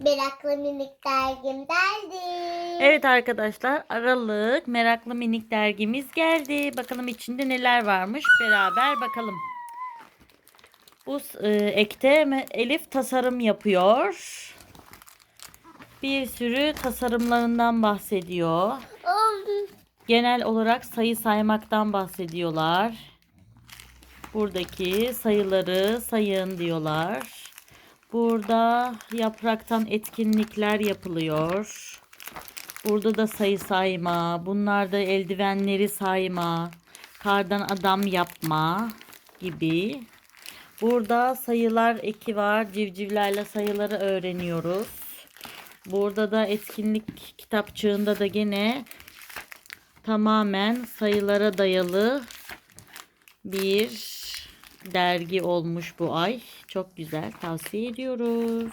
Meraklı minik dergim geldi. Evet arkadaşlar Aralık Meraklı Minik dergimiz geldi. Bakalım içinde neler varmış beraber bakalım. Bu e, ekte Elif tasarım yapıyor. Bir sürü tasarımlarından bahsediyor. Genel olarak sayı saymaktan bahsediyorlar. Buradaki sayıları sayın diyorlar. Burada yapraktan etkinlikler yapılıyor. Burada da sayı sayma, bunlar da eldivenleri sayma, kardan adam yapma gibi. Burada sayılar eki var. Civcivlerle sayıları öğreniyoruz. Burada da etkinlik kitapçığında da gene tamamen sayılara dayalı bir dergi olmuş bu ay. Çok güzel. Tavsiye ediyoruz.